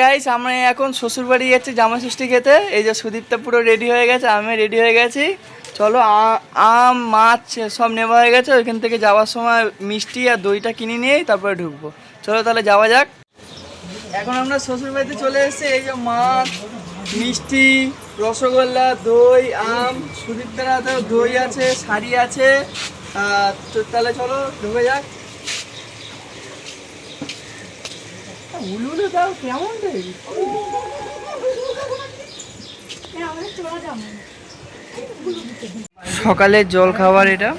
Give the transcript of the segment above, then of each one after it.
Guys আমরা এখন শ্বশুর বাড়ি যাচ্ছি, জামা ষষ্ঠী খেতে। এই যে সুদীপটা পুরো রেডি হয়ে গেছে, আমি রেডি হয়ে গেছি। চলো আম, মাছ সব নেওয়া হয়ে গেছে। ওইখান থেকে যাওয়ার সময় মিষ্টি আর দইটা কিনে নিয়েই তারপরে ঢুকবো। চলো তাহলে যাওয়া যাক। এখন আমরা শ্বশুর বাড়িতে চলে এসেছি। এই যে মাছ, মিষ্টি, রসগোল্লা, দই, আম সুদীপটার হাতেও দই আছে, শাড়ি আছে। তাহলে চলো, ঢুকে যাক। উলুলে দাও, কেমন রে? সকালের জল খাবার এটা।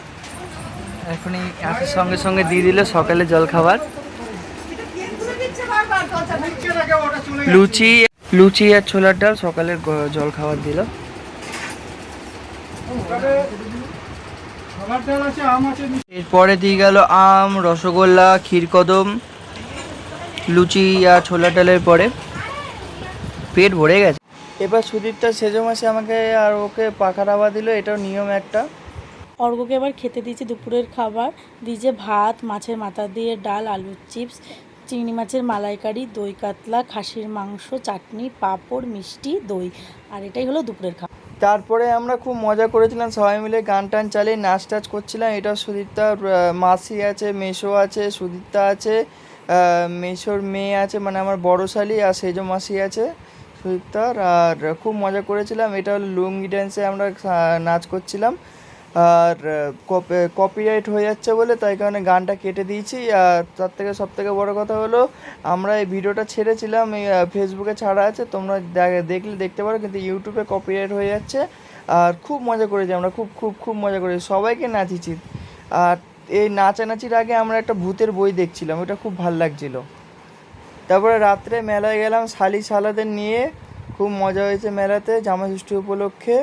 এখনই একের সঙ্গে সঙ্গে দিয়ে দিল সকালে জল খাবার। লুচি লুচি আর ছোলার ডাল সকালের জল খাবার দিল। এরপরে দিয়ে গেল আম, রসগোল্লা, ক্ষীরকদম। লুচি আর ছোলা ডালের পরে পেট ভরে গেছে। এবার সুদীপটা সেজো মাসে আমাকে আর ওকে পাখা দাবা দিল এটাও নিয়ম একটা। অর্ঘকে এবার খেতে দিয়েছি দুপুরের খাবার। দিয়েছে ভাত মাছের মাথা দিয়ে ডাল আলুর চিপস চিংড়ি মাছের মালাইকারি দই কাতলা খাসির মাংস চাটনি পাঁপড় মিষ্টি দই। আর এটাই হলো দুপুরের খাবার। তারপরে আমরা খুব মজা করেছিলাম সবাই মিলে গান টান চালিয়ে নাচ টাচ করছিলাম। এটা সুদীপ্তার মাসি আছে মেশো আছে সুদীপ্তা আছে মেশোর মেয়ে আছে মানে আমার বড় শালি আর সেজো মাসি আছে, সুদীপ্তার। আর খুব মজা করেছিলাম, এটা হলো লুঙ্গি ড্যান্সে আমরা নাচ করছিলাম। আর কপিরাইট হয়ে যাচ্ছে বলে, তাই কারণে গানটা কেটে দিয়েছি। আর তার থেকে সব থেকে বড়ো কথা হলো, আমরা এই ভিডিওটা ছেড়েছিলাম, এই ফেসবুকে ছাড়া আছে, তোমরা দেখলে দেখতে পারো, কিন্তু ইউটিউবে কপিরাইট হয়ে যাচ্ছে। আর খুব মজা করেছি আমরা, খুব খুব খুব মজা করেছি, সবাইকে নাচিছি আর এই নাচানাচির আগে আমরা একটা ভূতের বই দেখছিলাম, ওটা খুব ভালো লাগছিল। তারপরে রাত্রে মেলায় গেলাম, শালি শালাদের নিয়ে, খুব মজা হয়েছে মেলাতে, জামা ষষ্ঠী উপলক্ষে,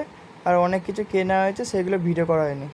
আর অনেক কিছু কেনা হয়েছে, সেগুলো ভিডিও করা হয়নি।